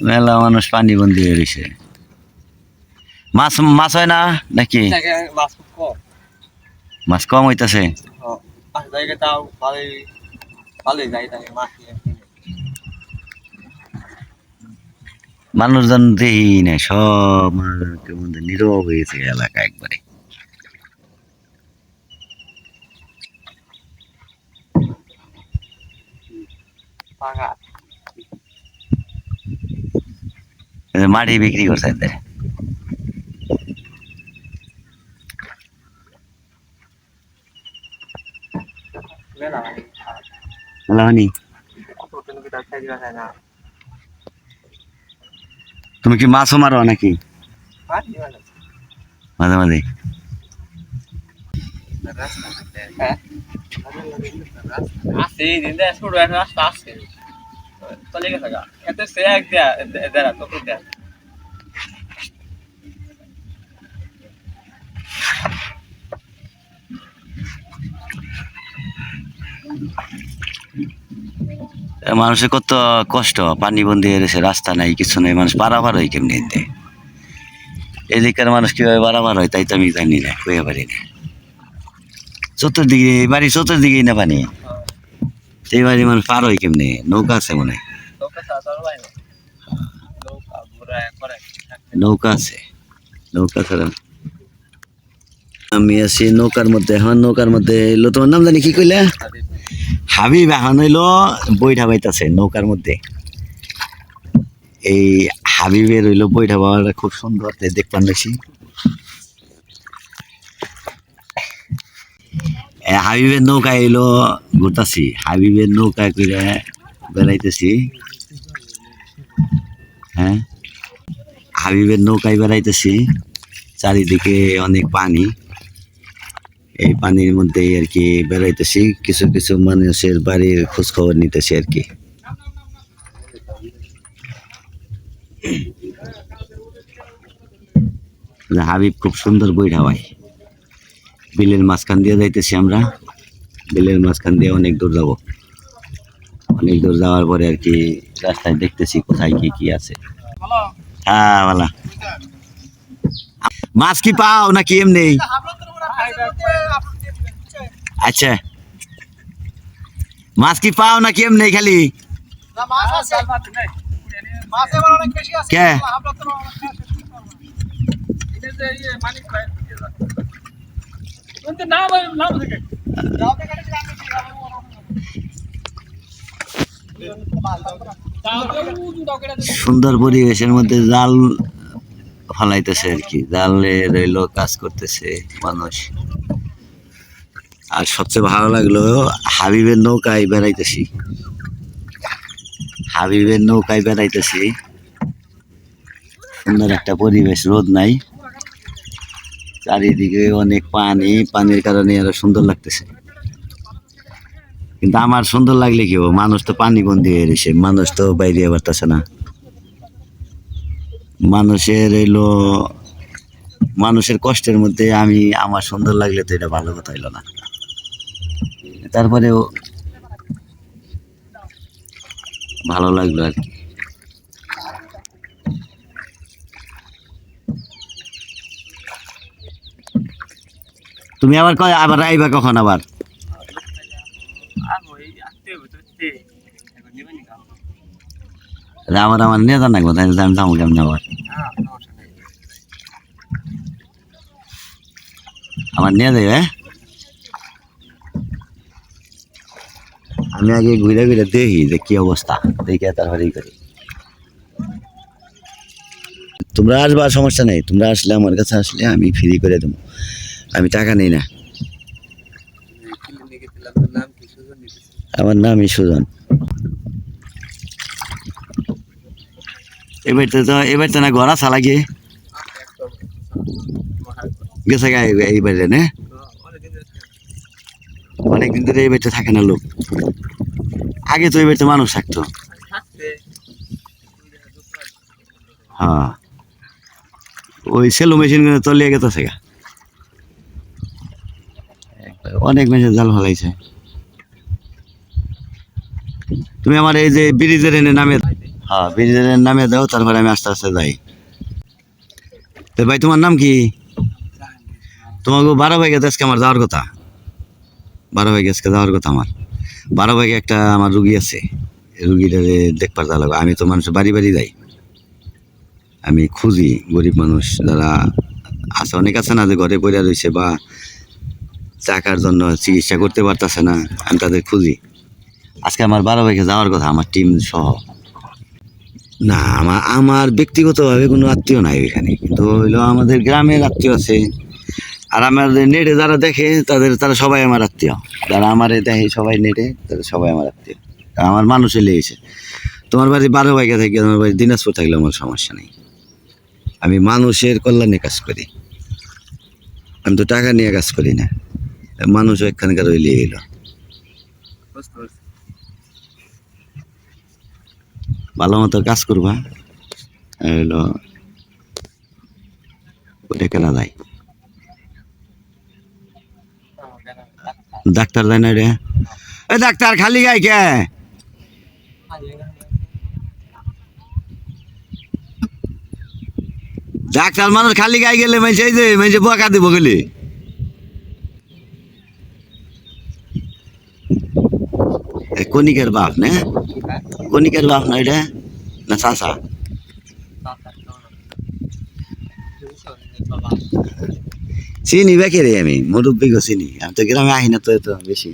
মেলা মানুষ পানি বন্দি হয়ে রয়েছে মাছ মাছ হয় না নাকি? মাছ কম। হইতাছে। মানুষজন দেখি না সব কেমন নীরব হয়েছে এলাকা একবারে এই যে মাটি বিক্রি করছে এদের তুমি কি মাছও মারো নাকি? মাঝে মাঝে। হ্যাঁ। আছে চলে গেছে গা। এতে সে এক দেয়া এদের তো দেয়া। মানুষের কত কষ্ট, পানি বন্দি রয়েছে, রাস্তা নাই, কিছু নাই, মানুষ পারাবার হয় কেমনি এতে? এদিকের মানুষ কীভাবে পারাবার হয়, তাই তো আমি জানি না কয়ে পারি না। চতুর্দিকে বাড়ি চতুর্দিকেই না পানি। বাড়ি মানুষ পার হয় কেমনি? নৌকা আছে মনে নৌকা আছে নৌকা ছাড়া আমি আছি নৌকার মধ্যে। এখন নৌকার মধ্যে। এলো তোমার নাম জানি কি কইলে? হাবিব। এখন হইল বইটা বাইতাছে নৌকার মধ্যে। এই হাবিবের হইল বইটা বাবাটা খুব সুন্দর দেখলাম বেশি। হাবিবের নৌকা এলো, ঘুরতাছি। হাবিবের নৌকা করে বেড়াইতেছি। হ্যাঁ? হাবিবের নৌকায় বেড়াইতেছি। চারিদিকে অনেক পানি। এই পানির মধ্যে আর কি বেড়াইতেছি। কিছু কিছু মানুষের বাড়ির খোঁজ খবর নিতেছি আর কি। হাবিব খুব সুন্দর বইটা ভাই। বিলের মাঝখান দিয়ে যাইতেছি আমরা। বিলের মাঝখান দিয়ে অনেক দূর যাব। অনেক দূর যাওয়ার পরে আর কি রাস্তায় দেখতেছি কোথায় কি কি আছে। হ্যাঁ ভালো মাছ কি পাও নাকি এমনি? আচ্ছা। মাছ কি পাও নাকি এমনি খালি? কে? সুন্দর পরিবেশের মধ্যে জাল ফালাইতেছে আর কি। জালে রইল, কাজ করতেছে মানুষ। আর সবচেয়ে ভালো লাগল, হাবিবের নৌকায় বেড়াইতেছি। হাবিবের নৌকায় বেড়াইতেছি। সুন্দর একটা পরিবেশ, রোদ নাই। চারিদিকে অনেক পানি, পানির কারণে আরও সুন্দর লাগতেছে। কিন্তু আমার সুন্দর লাগলে কি? মানুষ তো পানি বন্দি হয়ে রয়েছে, মানুষ তো বাইরে পারতেছে না। মানুষের এলো মানুষের কষ্টের মধ্যে আমি, আমার সুন্দর লাগলে তো এটা ভালো কথা হইল না। তারপরেও ভালো লাগল আর কি। তুমি আবার কয়, আবার আইবা কখন আবার? আমার আমার নিয়ে যান না কোথায় আমি কেমন আবার? হ্যাঁ আমার নিয়ে যাবে আমি আগে ঘুরে ঘুরে দেখি যে কি অবস্থা, দেখে তারপরে করি। তোমরা আসবা, সমস্যা নেই। তোমরা আসলে আমার কাছে আসলে আমি ফ্রি করে দেবো। আমি টাকা নেই না। দিলাম নাম সুজন। আমার এবার তো তো এবার তো না ছালা গিয়ে। গেছে গা এই- এইবারে না? অনেকদিন ধরে এই বাড়িতে থাকে না লোক। আগে তো এই বাড়িতে মানুষ থাকতো। হ্যাঁ। ওই সেলো মেশিন তলিয়ে গেছে গা। অনেক মেশিন জাল ফেলাইছে। তুমি আমার এই যে ব্রিজের এনে নামে হ্যাঁ ব্রিজের এনে নামে দাও, তারপরে আমি আস্তে আস্তে যাই। তো ভাই, তোমার নাম কি? তোমাকে বারো ভাই গেছে আজকে আমার যাওয়ার কথা। বারো ভাই আজকে যাওয়ার কথা আমার। বারো ভাইকে একটা আমার রুগী আছে। রুগীটা দেখবার যা লাগবে আমি তো মানুষের বাড়ি বাড়ি যাই। আমি খুঁজি গরিব মানুষ যারা আছে। অনেক আছে না যে ঘরে পড়ে রয়েছে বা চাকার জন্য চিকিৎসা করতে পারতেছে না, আমি তাদের খুঁজি। আজকে আমার বারো ভাইকে যাওয়ার কথা, আমার টিম সহ। না আমার আমার ব্যক্তিগতভাবে কোনো আত্মীয় নাই এখানে, কিন্তু হইল আমাদের গ্রামের আত্মীয় আছে। আর আমাদের নেটে যারা দেখে, তাদের, তারা সবাই আমার আত্মীয়। যারা আমারে দেখে সবাই নেটে, তারা সবাই আমার আত্মীয়। আমার মানুষে লেগেছে। তোমার বাড়ি বারো ভাইকে থাকি, তোমার বাড়ি দিনাজপুর থাকলে আমার সমস্যা নেই। আমি মানুষের কল্যাণে কাজ করি। আমি তো টাকা নিয়ে কাজ করি না। মানুষ এখানকার বুঝতে পারছি। ভালো মতো কাজ করবা হলো ওটা কেনা যায়। ডাক্তার দেয় না রে। এ ডাক্তার খালি গাই কে? ডাক্তার মানুষ খালি গাই গেলে মেঝে এই যে মেঝে বকা দিব গেলে। কণিকের বাপ, না? কণিকের বাপ না এটা? না চাষা চিনি বেকে রে আমি, মুরব্বী গো চিনি। আমি তো গ্রামে আহি না তো বেশি।